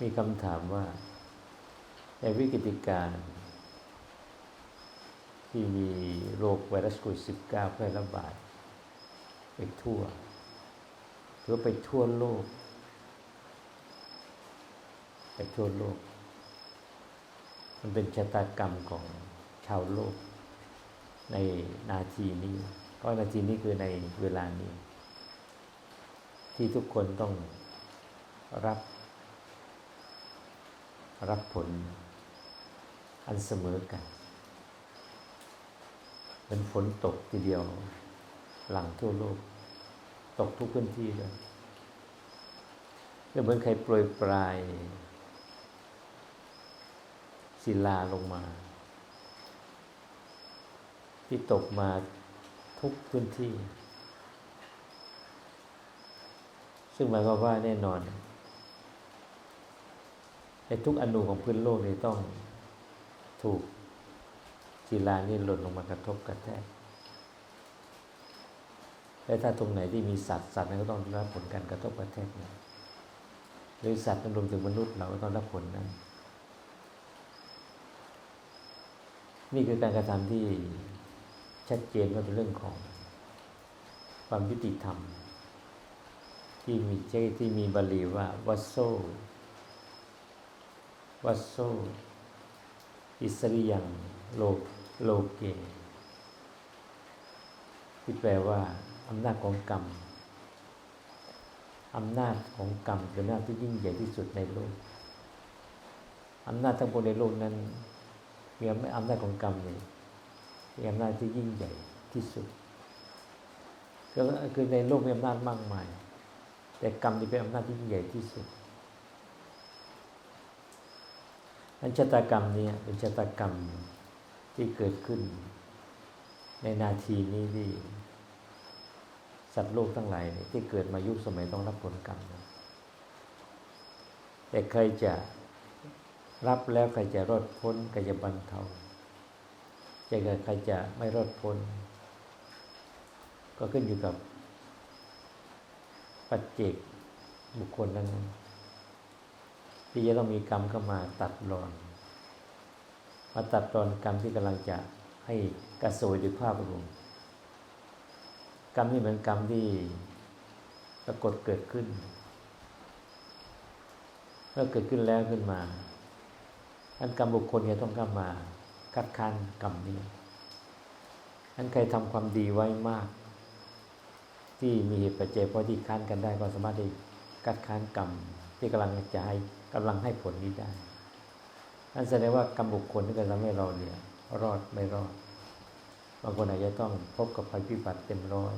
มีคำถามว่าในวิกฤตการที่มีโรคไวรัสโควิด -19 แพร่ระบาดไปทั่ว หรือไปทั่วโลก ไปทั่วโลก มันเป็นชะตากรรมของชาวโลก ในนาทีนี้ก็นาทีนี้คือในเวลานี้ ที่ทุกคนต้องรับ รับผลอันเสมอกันเป็นฝนตกทีเดียว หลังทั่วโลก ตกทุกพื้นที่เลยก็เหมือนใครโปรยปลายศิลาลงมา ที่ตกมาทุกพื้นที่ ซึ่งหมายความว่าแน่นอน ในทุกอนูของพื้นโลกนี้ต้องถูกศิลานี่หล่นลงมากระทบกระแทกและถ้าตรงไหนที่มีสัตว์สัตว์นั้นก็ต้องรับผลการกระทบกระแทกนะหรือสัตว์นั้นรวมถึงมนุษย์เราก็ต้องรับผลนั้น นี่คือการกระทำที่ชัดเจนว่าเป็นเรื่องของความยุติธรรม ที่มีเจที่มีบาลีว่าวัโซ วัสโซ อิสริยังโลโลเกที่แปลว่าอำนาจของกรรมอำนาจของกรรมเป็นอำนาจที่ยิ่งใหญ่ที่สุดในโลกอำนาจทั้งปวงในโลกนั้นมีอำนาจของกรรมนี่มีอำนาจที่ยิ่งใหญ่ที่สุด ก็คือในโลกมีอำนาจมากมาย แต่กรรมที่เป็นอำนาจที่ยิ่งใหญ่ที่สุด อันชะตากรรมนี้เป็นชะตากรรมที่เกิดขึ้น ในนาทีนี้ที่สัตว์โลกทั้งหลายที่เกิดมายุคสมัยต้องรับผลกรรมนะแต่ใครจะรับแล้วใครจะรอดพ้นใครจะบรรเทาจะใครจะไม่รอดพ้น ก็ขึ้นอยู่กับปัจเจกบุคคลนั้น ที่จะต้องมีกรรมเข้ามาตัดรอนมาตัดรอนกรรมที่กำลังจะให้กระโสยด้วยภาพรวมกรรมนี่เหมือนกรรมที่ปรากฏเกิดขึ้นเมื่อเกิดขึ้นแล้วขึ้นมาอันกรรมบุคคลจะต้องเข้ามาคัดค้านกรรมนี้อันใครทำความดีไว้มาก ที่มีเหตุปัจจัยพอที่ค้านกันได้ก็สามารถที่คัดค้านกรรมที่กำลังจะให้ กำลังให้ผลนี้ได้นั่นแสดงว่ากรรมบุคคลที่กำลังให้เราเนี่ย รอดไม่รอดบางคนอาจจะต้องพบกับภัยพิบัติเต็มร้อย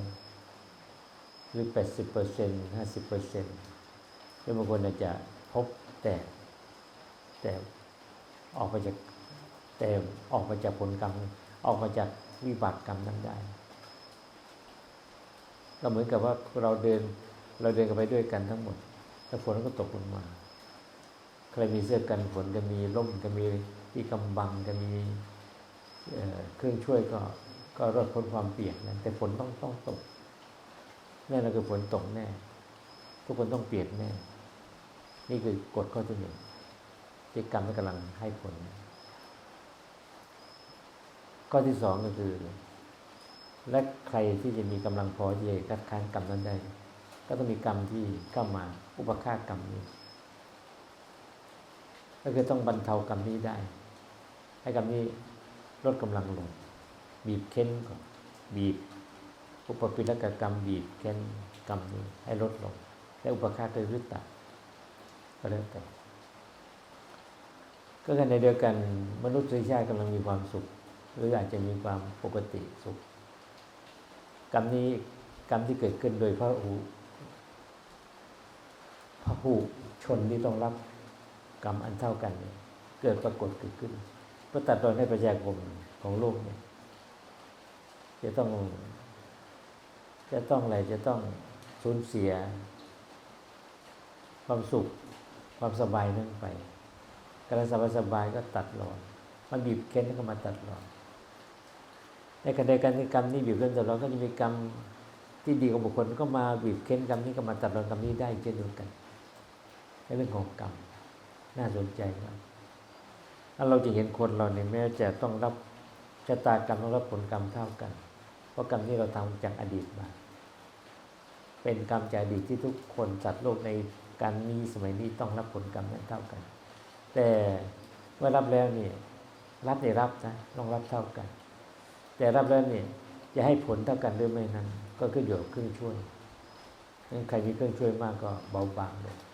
หรือแปดสิบเปอร์เซ็นต์ห้าสิบเปอร์เซ็นต์หรือบางคนอาจจะพบแต่แต่ออกมาจากแต่ออกมาจากผลกรรม ออกมาจากวิบากกรรมนั้นได้ ก็เหมือนกับว่าเราเดินเราเดินกันไปด้วยกันทั้งหมดแล้วฝนก็ตกลงมา ใครมีเสื้อกันฝนก็มีร่มก็มีที่กำบังก็มีเครื่องช่วยก็ก็รอดพ้นความเปียกนะแต่ฝนต้องต้องตกแน่นอนคือฝนตกแน่ทุกคนต้องเปียกแน่ นี่คือกฎข้อที่หนึ่งที่กรรมที่กำลังให้ผล ข้อที่สองก็คือ และใครที่จะมีกำลังพอที่จะคัดค้านกรรมนั้นได้ ก็ต้องมีกรรมที่เข้ามาอุปฆากรรมนี้ ก็คือต้องบรรเทากรรมนี้ได้ ให้กรรมนี้ลดกำลังลง บีบเค้นก่อนบีบ อุปปิลกกรรม บีบเค้นกรรมนี้ให้ลดลง และอุปฆาตวิตะก็แล้วแต่ก็ขณะเดียวกันมนุษยชาติกำลังมีความสุข หรืออาจจะมีความปกติสุข กรรมนี้กรรมที่เกิดขึ้นโดยพระหูพระหูชนที่ต้องรับ กรรมอันเท่ากันเนี่ยเกิดปรากฏเกิดขึ้นเพื่อตัดรอนให้ประชาคมของโลกเนี่ยจะต้อง จะต้องอะไรจะต้องสูญเสีย ความสุข ความสบายนั่นไปการสบายสบายก็ตัดรอนมันบีบเค้นก็มาตัดรอนในขณะเดียวกันกรรมนี้บีบเค้นตัดรอนก็จะมีกรรมที่ดีของบุคคลก็มาบีบเค้นกรรมนี้ก็มาตัดรอนกรรมนี้ได้เช่นเดียวกันในเรื่องของกรรม น่าสนใจมากถ้าเราจะเห็นคนเราเนี่ยแม้จะต้องรับชะตากรรมต้องรับผลกรรมเท่ากัน เพราะกรรมที่เราทำจากอดีตมา เป็นกรรมจากอดีตที่ทุกคนจัดโลกในการนี้สมัยนี้ต้องรับผลกรรมนั้นเท่ากัน แต่เมื่อรับแล้วเนี่ยรับได้รับนะต้องรับเท่ากัน แต่รับแล้วเนี่ยจะให้ผลเท่ากันหรือไม่นั้น ก็ขึ้นอยู่กับเครื่องช่วยงั้นใครมีเครื่องช่วยมากก็เบาบางเลง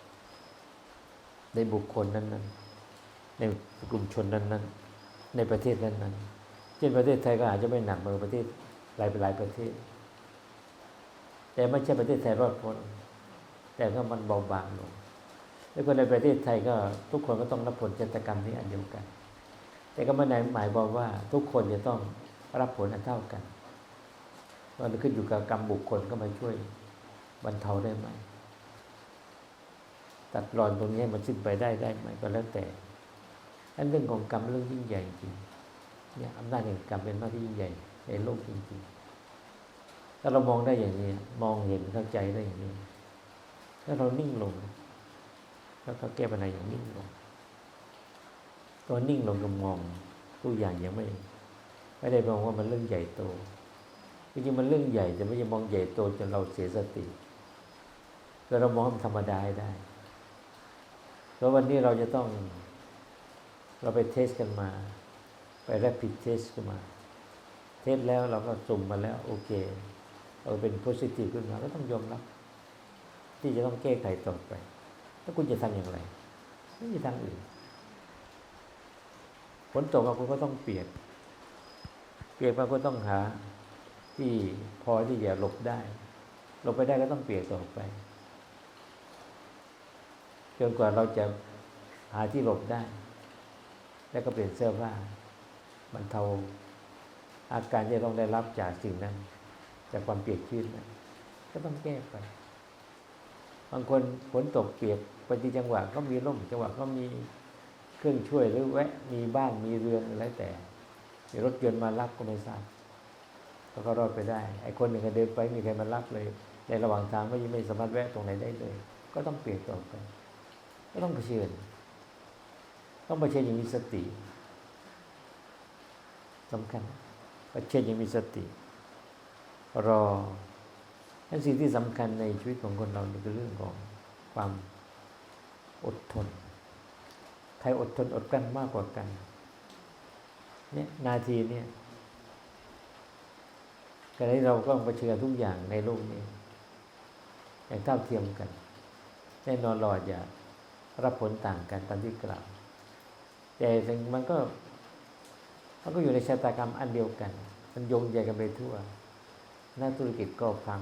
ในบุคคลนั้น ๆ ในกลุ่มชนนั้น ๆ ในประเทศนั้น ๆ เช่นประเทศไทยก็อาจจะไม่หนักเหมือนประเทศหลายหลายประเทศ แต่ไม่ใช่ประเทศไทยรอดพ้นแต่ก็มันเบาบางลง แล้วคนในประเทศไทยก็ทุกคนก็ต้องรับผลชะตกรรมนี้อันเดียวกัน แต่ก็ไม่ได้หมายบอกว่าทุกคนจะต้องรับผลอันเท่ากันมันขึ้นอยู่กับกรรมบุคคลก็มาช่วยบรรเทาได้ไหม ตัดรอนตรงนี้มันสิ้นไปได้ได้ไหมก็แล้วแต่อันเรื่องของกรรมเรื่องยิ่งใหญ่จริงเนี่ยอำนาจแห่งกรรมเป็นมากที่ยิ่งใหญ่ในโลกจริงๆถ้าเรามองได้อย่างนี้ มองเห็นเข้าใจได้อย่างนี้ถ้าเรานิ่งลง แล้วก็แก้ปัญหาอย่างนิ่งลงตัวนิ่งลงก็มองทุกอย่างยังไม่ไม่ได้มองว่ามันเรื่องใหญ่โตจริงๆมันเรื่องใหญ่แต่ไม่ใช่มองใหญ่โตจนเราเสียสติแต่เรามองธรรมดาได้ แล้ววันนี้เราจะต้อง เราไปเทสกันมา ไปแรปปิดเทสกันมา เทสแล้วเราก็สุ่มมาแล้ว โอเค เราเป็นโพสิทีฟขึ้นมาก็ต้องยอมรับ ที่จะต้องแก้ไขต่อไป แล้วคุณจะทำอย่างไรไม่มีทางอื่นฝนตกมาคุณก็ต้องเปียก เปียกมาก็ต้องหาที่พอที่จะหลบได้ หลบไปได้ก็ต้องเปียกต่อไป จนกว่าเราจะหาที่หลบได้ แล้วก็เปลี่ยนเสื้อผ้าบรรเทาอาการที่ต้องได้รับจากสิ่งนั้น จากความเปียกชื้นนั้นก็ต้องแก้ไป บางคนฝนตกเปียกปที่จังหวะก็มีร่มจังหวะก็มีเครื่องช่วยหรือแวะ มีบ้านมีเรือนอะไรแต่มีรถยนต์มารับก็ไม่ทราบแล้วก็รอดไปได้ ไอ้คนหนึ่งก็เดินไปมีใครมารับเลย ในระหว่างทางก็ยังไม่สามารถแวะตรงไหนได้เลย ก็ต้องเปลี่ยนต่อไป ก็ต้องเผชิญ ต้องเผชิญอย่างมีสติสำคัญเผชิญอย่างมีสติ รอนั่นสิ่งที่สำคัญในชีวิตของคนเรานี่คือเรื่องของความอดทน ใครอดทนอดกลั้นมากกว่ากัน เนี่ยนาทีเนี่ยการที่เราก็ต้องเผชิญทุกอย่างในโลกนี้อย่างเท่าเทียมกัน แน่นอนเราอาจจะ รับผลต่างกันตามที่กล่าว แต่สิ่งมันก็มันก็อยู่ในชะตากรรมอันเดียวกัน มันโยงใยกันไปทั่วนักธุรกิจก็พัง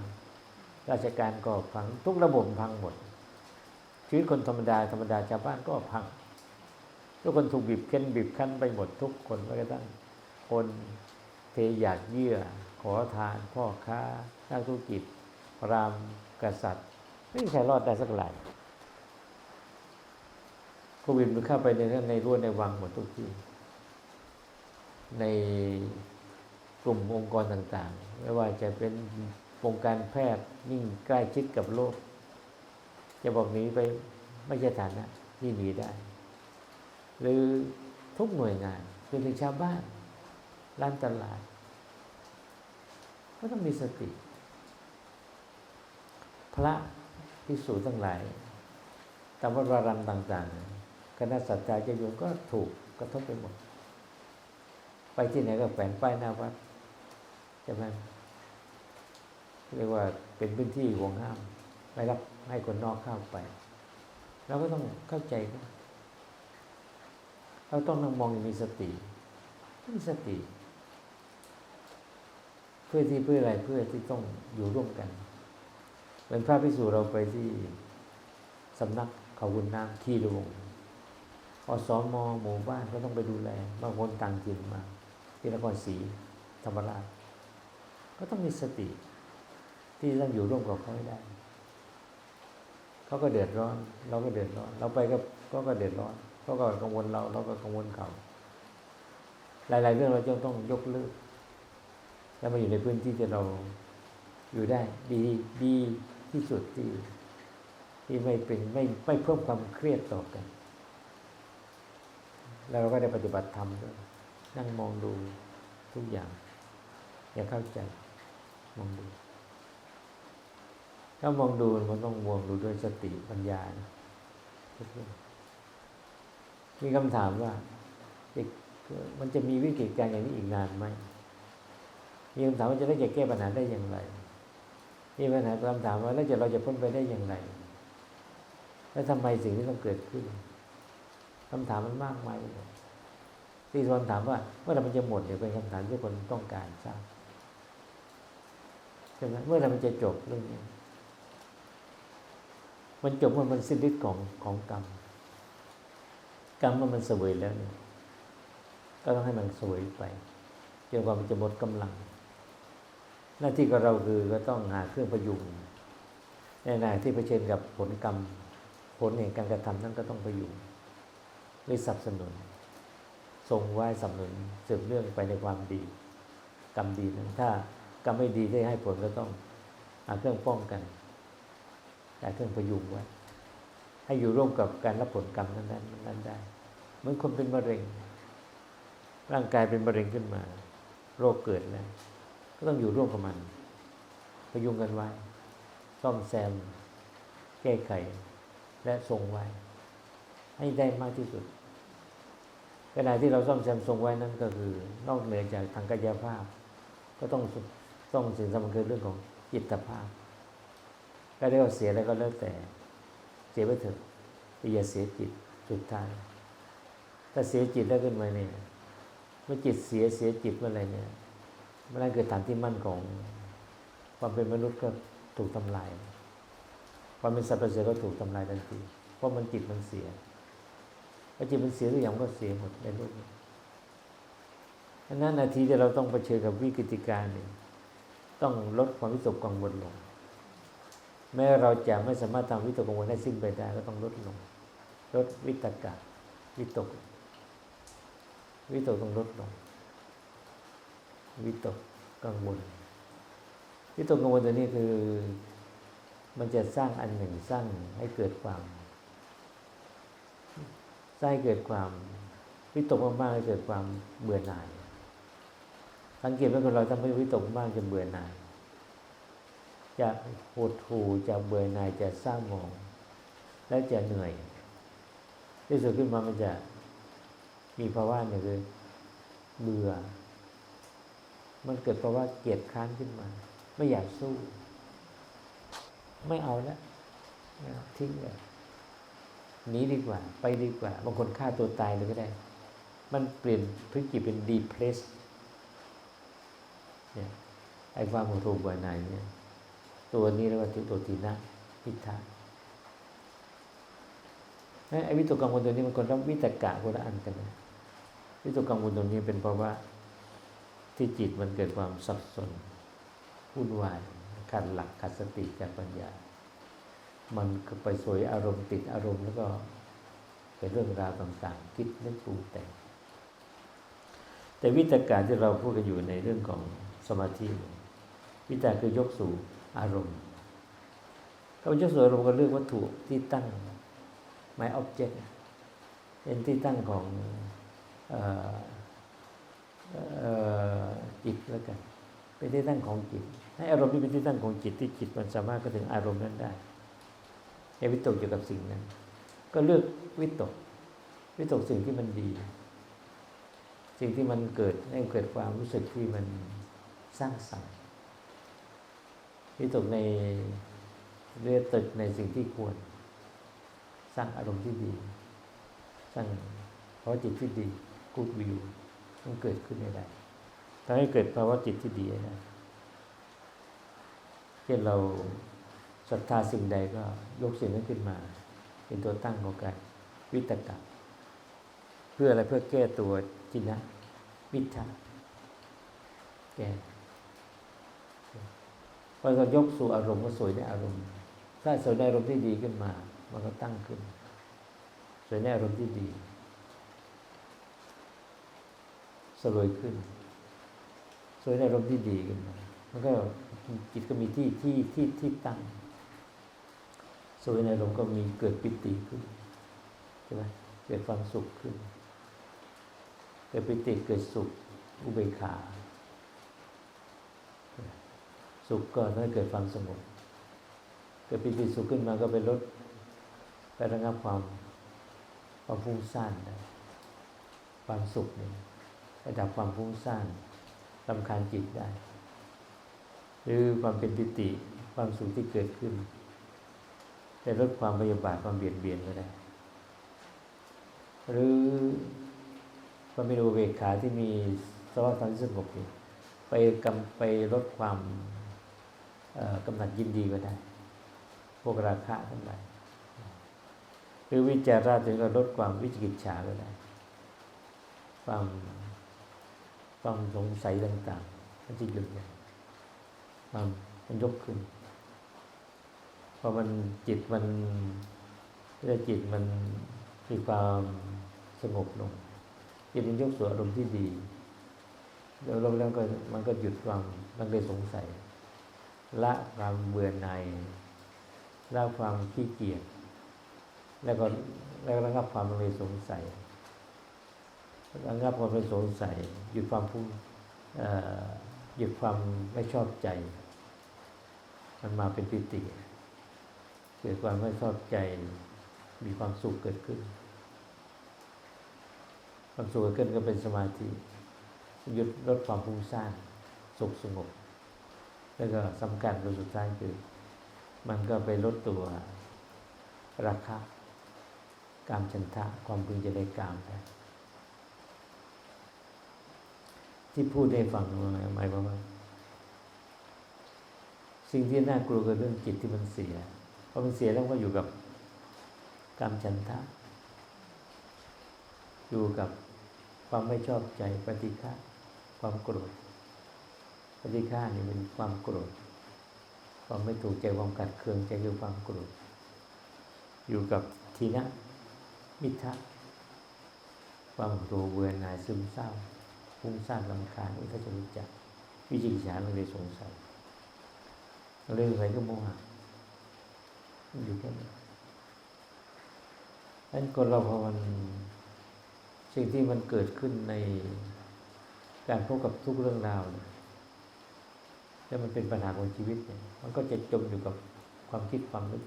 ราชการก็พัง ทุกระบบพังหมด ชีวิตคนธรรมดาธรรมดาชาวบ้านก็พัง ทุกคนถูกบีบเค้นบีบคั้นไปหมดทุกคนไม่กระทั่งคนเทอยากเยื่อ ขอทาน พ่อค้า นักธุรกิจรามกษัตริย์ไม่มีใครรอดได้สักหลาย โควิดมันเข้าไปในในรั้วในวังหมดทุกที่ ในกลุ่มองค์กรต่างๆ ไม่ว่าจะเป็นวงการแพทย์นิ่งใกล้ชิดกับโลก จะบอกหนีไปไม่ใช่ฐานะที่หนีได้ หรือทุกหน่วยงานคือถึงชาวบ้านร้านตลาด ก็ต้องมีสติ พระพิสูจน์ทั้งหลายตามวัดวารามต่าง ๆ คณะสัตยาจะโยมก็ถูกกระทบไปหมด ไปที่ไหนก็แฝงป้ายหน้าวัดใช่ไหมเรียกว่าเป็นพื้นที่ห่วงห้ามไม่รับให้คนนอกเข้าไปเราก็ต้องเข้าใจนะเราต้องนั่งมองอย่างมีสติมีสติ เพื่อที่เพื่ออะไรเพื่อที่ต้องอยู่ร่วมกันเป็นพระพิสูจน์เราไปที่สำนักเขาวุนน้ำที่ลวง อสมหมู่บ้านก็ต้องไปดูแลบางคนต่างถิ่นมาที่นครศรีธรรมราชก็ต้องมีสติ ที่ต้องอยู่ร่วมกับเขาให้ได้เขาก็เดือดร้อน เราก็เดือดร้อน เราไปก็ก็ก็เดือดร้อนเขาก็กังวลเรา เราก็กังวลเขา หลาย ๆ เรื่องเราจะต้องยกเลิกแล้วมาอยู่ในพื้นที่ที่เราอยู่ได้ ดีดีที่สุดที่ที่ไม่เป็นไม่ไม่เพิ่มความเครียดต่อกัน แล้วเราก็ได้ปฏิบัติธรรมด้วยนั่งมองดูทุกอย่าง อย่าเข้าใจมองดู ถ้ามองดูมันต้องมองดูด้วยสติปัญญานะมีคำถามว่าอีกมันจะมีวิกฤตการณ์อย่างนี้อีกนานไหมมีคำถามว่าจะได้จะแก้ปัญหาได้อย่างไร มีปัญหาคำถามว่าแล้วจะเราจะพ้นไปได้อย่างไร แล้วทำไมสิ่งที่ต้องเกิดขึ้น คำถามมันมากมายเลยที่คนถามว่า เมื่อไหรมันจะหมดเนี่ยเป็นคำถามที่คนต้องการทราบใช่ไหมเมื่อไหรมันจะจบเรื่องนี้มันจบเมื่อมันสิ้นฤทธิ์ของของกรรม กรรมเมื่อมันเสวยแล้วเนี่ยก็ต้องให้มันเสวยไปจนกว่ามันจะหมดกำลัง หน้าที่ของเราคือก็ต้องหาเครื่องประยุงในขณะที่เผชิญกับผลกรรม ผลแห่งการกระทำนั้นก็ต้องประยุง หรือสนับสนุน ทรงไหว้สนับสนุนสืบเรื่องไปในความดี กรรมดีนั้นถ้ากรรมไม่ดีได้ให้ผลก็ต้องหาเครื่องป้องกันหาเครื่องประยุงไว้ ให้อยู่ร่วมกับการรับผลกรรมนั้นๆนั้นได้เหมือนคนเป็นมะเร็ง ร่างกายเป็นมะเร็งขึ้นมา โรคเกิดแล้วก็ต้องอยู่ร่วมกับมัน พยุงกันไว้ซ่อมแซม แก้ไขและทรงไว้ ให้ได้มากที่สุด เวลาที่เราซ่อมแซมทรงไว้นั้นก็คือนอกเหนือจากทางกายภาพ ก็ต้องต้องสิ่งสำคัญคือเรื่องของจิตภาพก็ได้ว่าเสียแล้วก็แล้วแต่เสียไปเถอะแต่อย่าเสียจิตสุดท้ายถ้าเสียจิตแล้วขึ้นมาเนี่ยเมื่อจิตเสียเสียจิตเมื่อไรเนี่ยเมื่อไรเกิดฐานที่มั่นของ ความเป็นมนุษย์ก็ถูกทำลายความเป็นสัตว์ประเสริฐก็ถูกทำลายทันทีเพราะมันจิตมันเสีย พอจิตมันเสียทุกอย่างก็เสียหมดในโลกนี้อันนั้นนาทีที่เราต้องเผชิญกับวิกฤติการณ์เนี่ยต้องลดความวิตกกังวลลง แม้เราจะไม่สามารถทำวิตกกังวลให้สิ้นไปได้ก็ต้องลดลง ลดวิตกะวิตก วิตกต้องลดลง วิตกกังวล วิตกกังวลตัวนี้คือ มันจะสร้างอันหนึ่งสร้างให้เกิดความ สร้าให้เกิดความวิตกมากๆให้เกิดความเบื่อหน่าย สังเกตว่าคนเราทำให้วิตกมากจะเบื่อหน่าย จะหดหู่จะเบื่อหน่ายจะสร้างหมอง แล้วจะเหนื่อย ที่สุดขึ้นมามันจะมีภาวะเนี่ยคือเบื่อ มันเกิดภาวะเกลียดค้านขึ้นมา ไม่อยากสู้ ไม่เอาแล้วทิ้งเลย หนีดีกว่า ไปดีกว่า บางคนฆ่าตัวตายเลยก็ได้ มันเปลี่ยนพฤติกรรมเป็น depress เนี่ยไอ้ความโหดหู่เบื่อหน่ายเนี่ยตัวนี้เรียกว่าตัวทีนะพิทาไอ้วิตกกังวลตัวนี้มันคนละวิตกะคนละอันกันนะวิตกกังวลตัวนี้เป็นเพราะว่าที่จิตมันเกิดความสับสนวุ่นวายขาดหลักขาดสติจากปัญญา มันก็ไปสวยอารมณ์ติดอารมณ์แล้วก็เป็นเรื่องราวต่างๆคิดนึกปรุงแต่งแต่วิตกะที่เราพูดกันอยู่ในเรื่องของสมาธิวิตกะคือยกสู่อารมณ์ก็ยกสู่อารมณ์ก็เรื่องวัตถุที่ตั้งหมายออบเจกต์เป็นที่ตั้งของจิตแล้วกัน เป็นที่ตั้งของจิต ให้อารมณ์ที่เป็นที่ตั้งของจิตที่จิตมันสามารถก็ถึงอารมณ์นั้นได้ ให้วิตกเกี่ยวกับสิ่งนั้น ก็เลือกวิตก วิตกสิ่งที่มันดี สิ่งที่มันเกิดให้เกิดความรู้สึกที่มันสร้างสรรค์วิตกในเรียกตึกในสิ่งที่ควร สร้างอารมณ์ที่ดี สร้างเพราะจิตที่ดีกูดวิวมันเกิดขึ้นได้ทำให้เกิดภาวะจิตที่ดีได้เช่นเรา ศรัทธาสิ่งใดก็ยกสิ่งนั้นขึ้นมา เป็นตัวตั้งของการวิตกรรมเพื่ออะไรเพื่อแก้ตัวจินะวิทาแก้พอเรายกสู่อารมณ์ก็สวยในอารมณ์ ถ้าสวยในอารมณ์ที่ดีขึ้นมา มันก็ตั้งขึ้น สวยในอารมณ์ที่ดีสลวยขึ้น สวยในอารมณ์ที่ดีขึ้นมามันก็จิตก็มีที่ที่ที่ที่ตั้ง สวยในอารมก็มีเกิดปิติขึ้นใช่ไหมเกิดความสุขขึ้น เกิดปิติเกิดสุขอุเบกขา สุขก็ทำให้เกิดความสงบเกิดปิติสุขขึ้นมาก็ไปลดไประงับความความฟุ้งซ่านได้ความสุขเนี่ยระดับความฟุ้งซ่านลำคาญจิตได้ หรือความเป็นปิติความสุขที่เกิดขึ้น จะลดความพยาบาทความเบียดเบียนก็ได้ หรือความเป็นอุเบกขาที่มีสภาพธรรมที่สงบอยู่ไปกำไปลดความกำหนัดยินดีก็ได้ พวกราคะทั้งหลายหรือวิจาระถึงก็ลดความวิจิกิจฉาก็ได้ ความความสงสัยต่างๆมันจะหยุดความมันยกขึ้น อมันจิตมันเมื่อจิตมันมีความสงบลงจิตมันยกสู่อารมณ์ที่ดีแล้วแล้วแล้วก็มันก็หยุดความมันเลยสงสัย ละความเบื่อหน่ายละความขี้เกียจแล้วก็แล้วระงับความเลยสงสัยระงับความเป็นสงสัย หยุดความพุ่งเอ่อหยุดความไม่ชอบใจ มันมาเป็นปิติ กิดความไม่ชอบใจมีความสุขเกิดขึ้น ความสุขเกิดขึ้นก็เป็นสมาธิหยุดลดความฟุ้งซ่านสุขสงบ แล้วก็สำคัญตัวสุดท้ายคือ มันก็ไปลดตัวราคะกามฉันทะความพึงจะได้กามได้ที่พูดได้ฟังหมายความว่า สิ่งที่น่ากลัวคือเรื่องจิตที่มันเสีย อมันเสียแล้วก็อยู่กับกามฉันทะ อยู่กับความไม่ชอบใจปฏิฆะความโกรธปฏิฆานี่เป็นความโกรธ ความไม่ถูกใจความกัดเคืองใจคือความโกรธ อยู่กับทีนะมิทะความโกรธเบื่อหน่ายซึมเศร้าฟุ้งซ่านลำคาญนี่ก็จะรู้จักวิจิกิจฉาเราเลยสงสัยเรื่องอะไรก็โมหะมัน อยู่แค่นี้ดังนั้นคนเราพอมันสิ่งที่มันเกิดขึ้นในการพบกับทุกเรื่องราวเนี่ยแล้วมันเป็นปัญหาของชีวิตเนี่ย มันก็จะจมอยู่กับความคิดความนึก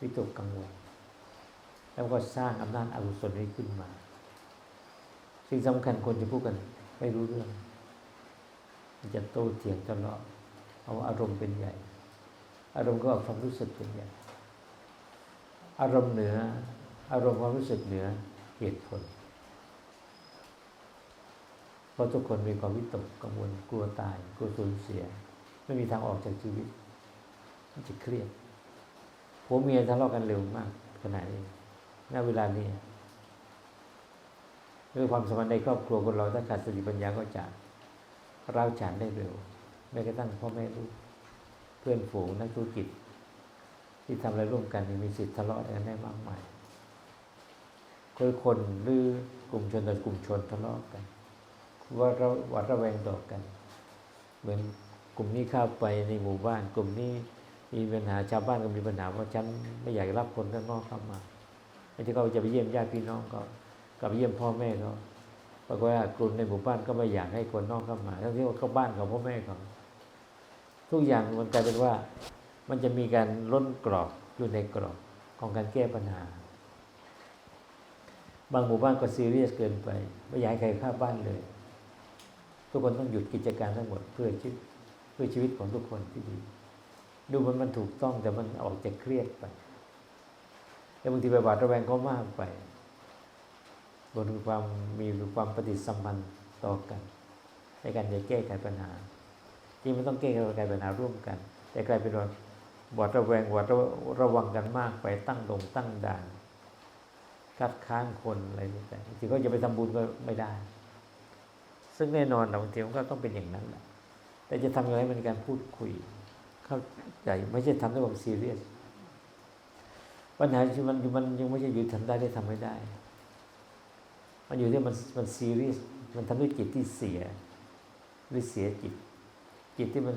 วิตกกังวล แล้วก็สร้างอำนาจอกุศลนี้ขึ้นมา สิ่งสำคัญคนจะพูดกันไม่รู้เรื่อง จะโต้เถียงตลอดเอาอารมณ์เป็นใหญ่ อารมณ์ก็เอาความรู้สึกเป็นใหญ่ อารมณ์เหนือ อารมณ์ความรู้สึกเหนือเหตุผลเพราะทุกคนมีความวิตกกังวลกลัวตายกลัวสูญเสีย ไม่มีทางออกจากชีวิตมันจะเครียดผัวเมียทะเลาะกันเร็วมากขนาดนี้ณเวลานี้ด้วยความสมพันธ์ในครอบครัวคนเราถ้าขาดสติปัญญาก็จะร้าวฉานได้เร็วแม้กระทั่งพ่อแม่ลูกเพื่อนฝูงนักธุรกิจ ที่ทำอะไรร่วมกันมีสิทธิ์ทะเลาะกันได้มากมายเคยคนหรือกลุ่มชนต่อกลุ่มชนทะเลาะกันว่าเราวัดระแวงต่อกัน เหมือนกลุ่มนี้เข้าไปในหมู่บ้าน กลุ่มนี้มีปัญหาชาวบ้านก็มีปัญหาว่าฉันไม่อยากรับคนข้างนอกเข้ามาไอ้ที่เขาจะไปเยี่ยมญาติพี่น้องก็กลับเยี่ยมพ่อแม่เขาปรากฏว่ากลุ่มในหมู่บ้านก็ไม่อยากให้คนนอกเข้ามาทั้งที่ว่าเข้าบ้านของพ่อแม่เขาทุกอย่างมันกลายเป็นว่า มันจะมีการล้นกรอบอยู่ในกรอบของการแก้ปัญหา บางหมู่บ้านก็ซีเรียสเกินไป ไม่อยากให้ใครข้าบ้านเลย ทุกคนต้องหยุดกิจการทั้งหมดเพื่อชีวิตเพื่อชีวิตของทุกคนที่ดี ดูมันมันถูกต้องแต่มันออกจะเครียดไปแล้วบางทีไปหวาดระแวงก็มากไปบนความมีความปฏิสัมพันธ์ต่อกันในการจะแก้ไขปัญหาจริงมันต้องแก้ไขปัญหาร่วมกัน แต่กลายเป็นว่า หวาดระแวงหวาดระระวังกันมากไปตั้งดงตั้งด่านคัดค้านคนอะไรต่างๆบางทีก็จะไปทำบุญก็ไม่ได้ ซึ่งแน่นอนบางทีมันก็ต้องเป็นอย่างนั้นแหละ แต่จะทำยังไงเป็นการพูดคุย เข้าใจไม่ใช่ทำด้วยความซีเรียส ปัญหาที่มันมันยังไม่ใช่อยู่ทำได้ได้ทำไม่ได้ มันอยู่ที่มันมันซีเรียส มันทำด้วยจิตที่เสียหรือเสียจิต จิตที่มัน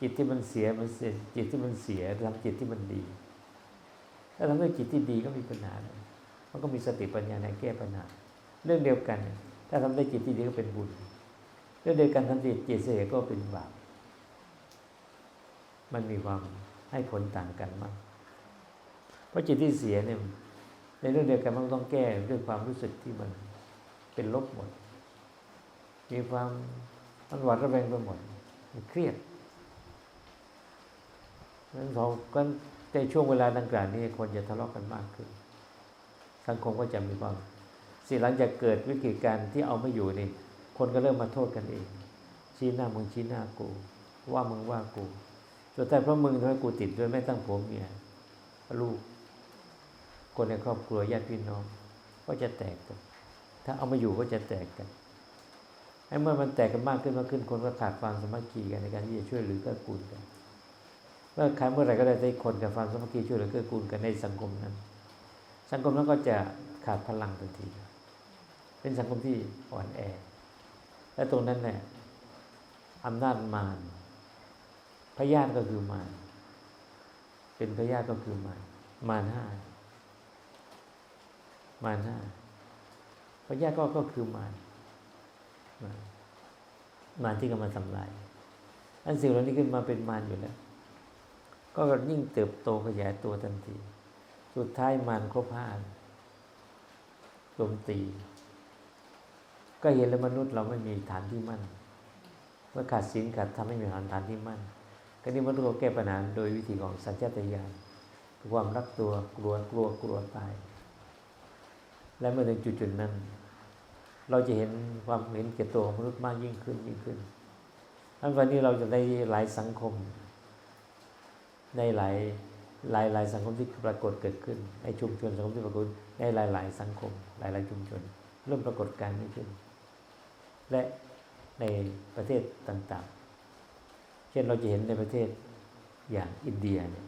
จิตที่มันเสียมันเสียจิตที่มันเสียทำจิตที่มันดี ถ้าทำด้วยจิตที่ดีก็มีปัญหา มันก็มีสติปัญญาในแก้ปัญหา เรื่องเดียวกัน ถ้าทำได้จิตที่ดีก็เป็นบุญแล้วโดยการทำจิตจิตเสียก็เป็นบาป มันมีความให้ผลต่างกันมาก เพราะจิตที่เสียเนี่ยในเรื่องเดียวกันมันต้องแก้ด้วยความรู้สึกที่มันเป็นลบหมด มีความมันหวาดระแวงไปหมดมันเครียด นั้นเราก็ในช่วงเวลาดังกล่าวนี้คนจะทะเลาะกันมากขึ้น สังคมก็จะมีความสิหลังจากเกิดวิกฤตการณ์ที่เอาไม่อยู่นี่คนก็เริ่มมาโทษกันเอง ชี้หน้ามึงชี้หน้ากู ว่ามึงว่ากูสุดท้ายเพราะมึงทำให้กูติดด้วยไม่ตั้งผัวเมียลูก คนในครอบครัวญาติพี่น้อง ก็จะแตกกัน ถ้าเอามาอยู่ก็จะแตกกันไอ้เมื่อมันแตกกันมากขึ้นมากขึ้นคนก็ขาดความสมัคคีกันในการที่จะช่วยเหลือเกื้อกูลกัน เมื่อใครเมื่อไหร่ก็ได้ได้คนกับความสมัคคีช่วยเหลือเกื้อกูลกันในสังคมนั้น สังคมนั้นก็จะขาดพลังทันที เป็นสังคมที่อ่อนแอ และตรงนั้นเนี่ยอำนาจมารพยาธิก็คือมารเป็นพยาธิก็คือมารมารห้ามารห้าพยาธิก็ก็คือมารมารมารที่กำลังทำลายอันสิ่งเหล่านี้ขึ้นมาเป็นมารอยู่แล้ว ก็ยิ่งเติบโตขยายตัวทันที สุดท้ายมารครบห้าโจมตี ก็เห็นแล้วมนุษย์เราไม่มีฐานที่มั่น เมื่อขาดศีลขาดทำไม่มีฐานฐานที่มั่นก็นี่มนุษย์ก็แก้ปัญหาโดยวิธีของสัญชาตญาณความรักตัวกลัวกลัวกลัวตาย และเมื่อถึงจุดจุดนั้น เราจะเห็นความเห็นแก่ตัวของมนุษย์มากยิ่งขึ้นยิ่งขึ้นอันวันนี้เราจะได้หลายสังคม ในหลายหลายหลายสังคมที่ปรากฏเกิดขึ้น ในชุมชนสังคมที่ปรากฏในหลายหลายสังคม หลายหลายชุมชน เริ่มปรากฏการณ์นี้ขึ้น และในประเทศต่างๆ เช่นเราจะเห็นในประเทศอย่างอินเดียเนี่ย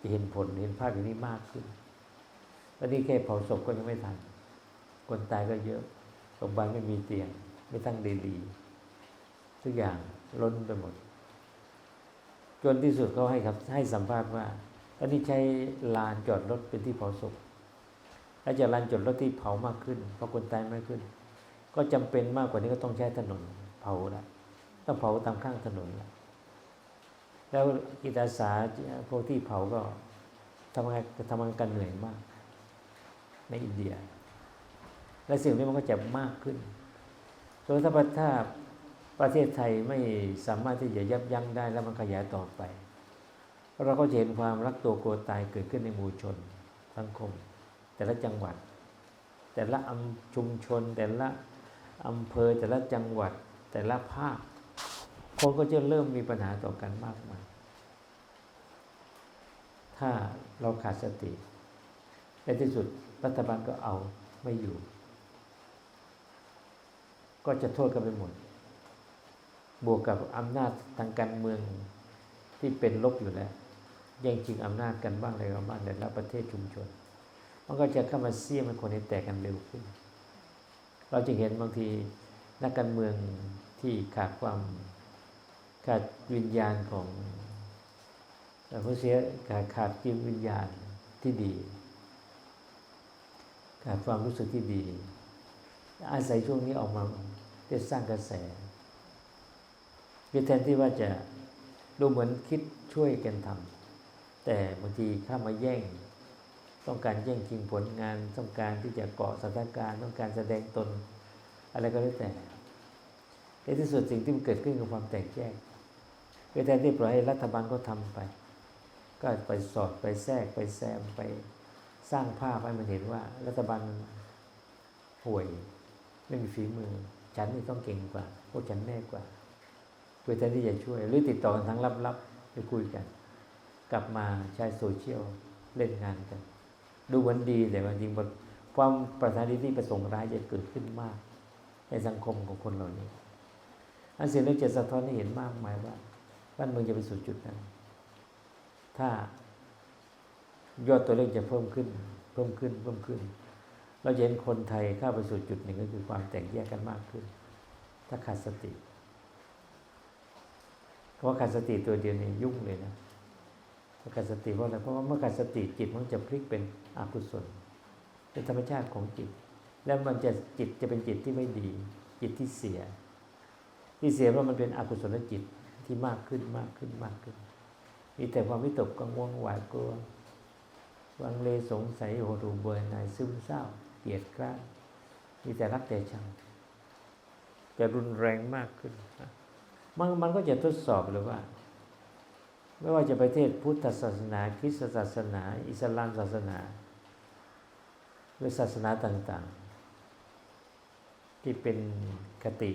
จะเห็นผลเห็นภาพอย่างนี้มากขึ้นตอนนี้แค่เผาศพก็ยังไม่ทัน คนตายก็เยอะโรงพยาบาลไม่มีเตียง ไม่ตั้งเดลีทุกอย่างล้นไปหมด จนที่สุดเขาให้ครับให้สัมภาษณ์ว่าตอนนี้ใช้ลานจอดรถเป็นที่เผาศพและจะลานจอดรถที่เผามากขึ้นเพราะคนตายมากขึ้น ก็จำเป็นมากกว่านี้ก็ต้องใช้ถนนเผาละต้องเผาตามข้างถนนละแล้วกิจอาสาพวกที่เผาก็ทำงานทำงานกันเหนื่อยมาก ในอินเดีย และสิ่งนี้มันก็จะมากขึ้นโดยถ้าถ้า ประเทศไทยไม่สามารถที่จะยับยั้งได้แล้วมันขยายต่อไป เราก็จะเห็นความรักตัวกลัวตายเกิดขึ้นในหมู่ชนสังคม แต่ละจังหวัด แต่ละอำชุมชน แต่ละอำเภอแต่ละจังหวัด แต่ละภาค คนก็จะเริ่มมีปัญหาต่อกันมากมายถ้าเราขาดสติในที่สุดรัฐบาลก็เอาไม่อยู่ ก็จะโทษกันไปหมด บวกกับอำนาจทางการเมืองที่เป็นลบอยู่แล้ว แย่งชิงอำนาจกันบ้างอะไรกันบ้างในละประเทศชุมชน มันก็จะเข้ามาเสี่ยมให้คนให้แตกกันเร็วขึ้น เราจึงเห็นบางทีนักการเมืองที่ขาดความขาดวิญญาณของผู้เสียขาดขาดจิตวิญญาณที่ดี ขาดความรู้สึกที่ดี อาศัยช่วงนี้ออกมาได้สร้างกระแส แทนที่ว่าจะดูเหมือนคิดช่วยกันทำแต่บางทีเข้ามาแย่ง ต้องการแย่งชิงผลงาน ต้องการที่จะเกาะสถานการณ์ ต้องการแสดงตน อะไรก็แล้วแต่ในที่สุดสิ่งที่มันเกิดขึ้นคือความแตกแยกแทนที่ปล่อยให้รัฐบาลก็ทำไป ก็ไปสอดไปแทรกไปแซมไปสร้างภาพให้มันเห็นว่า รัฐบาลห่วยไม่มีฝีมือ ฉันนี่ต้องเก่งกว่า พวกฉันแน่กว่า เพื่อที่จะช่วย หรือติดต่อกันทั้งลับๆไปคุยกัน กลับมาใช้โซเชียลเล่นงานกัน ดูวันดีแต่ว่าจริงความประธานที่ประสงค์ร้ายจะเกิดขึ้นมาก ในสังคมของคนเหล่านี้ อันสิ่งนี้จะสะท้อนให้เห็นมากมายว่าบ้านเมืองจะไปสู่จุดนั้น ถ้ายอดตัวเลขจะเพิ่มขึ้น เพิ่มขึ้นเพิ่มขึ้น เราจะเห็นคนไทยเข้าไปสู่จุดหนึ่งก็คือความแตกแยกกันมากขึ้น ถ้าขาดสติ ราะขาดสติตัวเดียวนี่ยุ่งเลยนะถ้าขาดสติเพราะอะไรเพราะว่าเมื่อขาดสติจิตมันจะพลิกเป็นอกุศลเป็นธรรมชาติของจิต แล้วมันจะจิตจะเป็นจิตที่ไม่ดี จิตที่เสีย ที่เสียเพราะมันเป็นอกุศลจิตที่มากขึ้นมากขึ้นมากขึ้น มีแต่ความวิตกกังวลหวาดกลัววังเลสงสัยโหดูเบื่อหน่ายซึมเศร้าเกลียดกล้ามีแต่รักแต่ชังจะรุนแรงมากขึ้น มันมันก็จะทดสอบเลยว่า ไม่ว่าจะประเทศพุทธศาสนา คริสตศาสนา อิสลามศาสนา หรือศาสนาต่างๆ ที่เป็นคติ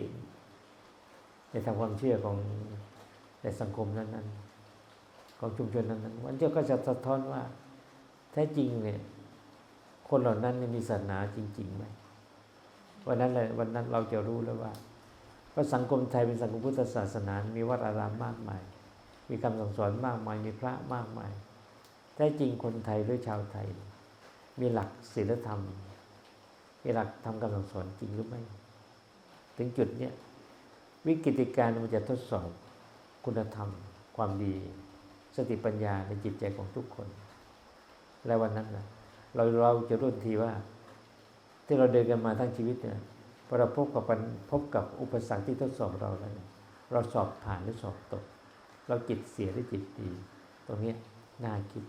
ในทางความเชื่อของในสังคมนั้นๆ ของชุมชนนั้นๆวันเจ้าก็จะสะท้อนว่า แท้จริงเนี่ยคนเหล่านั้นมีศาสนาจริงๆไหมวันนั้นเลยวันนั้นเราจะรู้แล้วว่า ว่าสังคมไทยเป็นสังคมพุทธศาสนา มีวัดอารามมากมาย มีคำสั่งสอนมากมาย มีพระมากมาย แท้จริงคนไทยหรือชาวไทย มีหลักศีลธรรม มีหลักทำคำสั่งสอนจริงหรือไม่ ถึงจุดเนี้ยวิกฤติการมันจะทดสอบคุณธรรม ความดี สติปัญญาในจิตใจของทุกคน และวันนั้นนะเราเราจะรู้ทีว่า ที่เราเดินกันมาทั้งชีวิตเนี่ย พอเราพบกับพบกับอุปสรรคที่ทดสอบเราแล้วเราสอบผ่านหรือสอบตก เราจิตเสียหรือจิตดี ตรงนี้น่าคิด